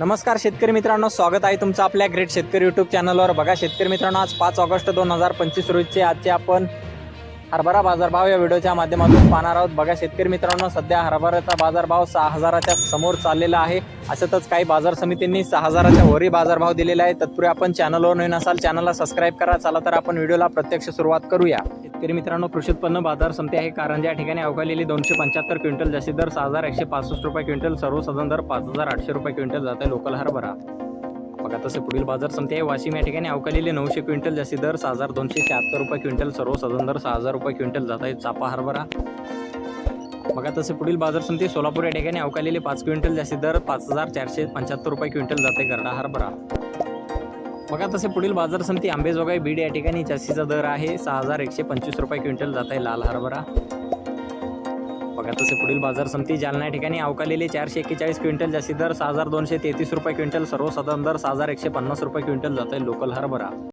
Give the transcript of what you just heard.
नमस्कार शेतकरी मित्रांनो स्वागत आहे तुमचं आपल्या ग्रेट शेतकरी यूट्यूब चॅनलवर बघा शेतकरी मित्रांनो आज पाच ऑगस्ट दोन हजार पंचवीस रोजचे आजचे आपण हरभरा बाजारभाव या व्हिडिओच्या माध्यमातून पाहणार आहोत. बघा शेतकरी मित्रांनो सध्या हरभऱ्याचा बाजारभाव सहा हजाराच्या समोर चाललेला आहे. अशातच काही बाजार समितींनी सहा हजाराच्या वरी बाजारभाव दिलेला आहे तत्पूर्वी आपण चॅनलवर नवीन असाल चॅनलला सबस्क्राईब करा. चला तर आपण व्हिडिओला प्रत्यक्ष सुरुवात करूया. शेतकरी मित्रांनो कृषी उत्पन्न बाजार समिती आहे. कारण या ठिकाणी अवकालेली दोनशे पंच्याहत्तर क्विंटल जास्ती दर सहा हजार एकशे पासष्ट रुपये क्विंटल सर्वसाधारण दर पाच हजार आठशे रुपये क्विंटल जात आहे लोकल हरभरा. बघा तसे पुढील बाजार समिती आहे वाशिम या ठिकाणी अवकालेले नऊशे क्विंटल जास्ती दर सहा हजार दोनशे शहात्तर रुपये क्विंटल सर्वसाधारण दर सहा हजार रुपये क्विंटल जात आहे चापा हरभरा. बघा तसे पुढील बाजार समिती सोलापूर या ठिकाणी अवकालेले पाच क्विंटल जास्ती दर पाच हजार चारशे पंच्याहत्तर रुपये क्विंटल जाते गरडा हरभरा. बघा तसे पुढील बाजार समिती आंबेजोगाई बीड या ठिकाणी जास्तीचा दर आहे सहा हजार एकशे पंचवीस रुपये क्विंटल जात आहे लाल हरभरा. बघा तसे पुढील बाजार समिती जालना या ठिकाणी अवकालेले चारशे एक्केचाळीस क्विंटल जास्ती दर सहा हजार दोनशे तेहतीस रुपये क्विंटल सर्वसाधारण दर सहा हजार एकशे पन्नास रुपये क्विंटल जात आहे लोकल हरभरा.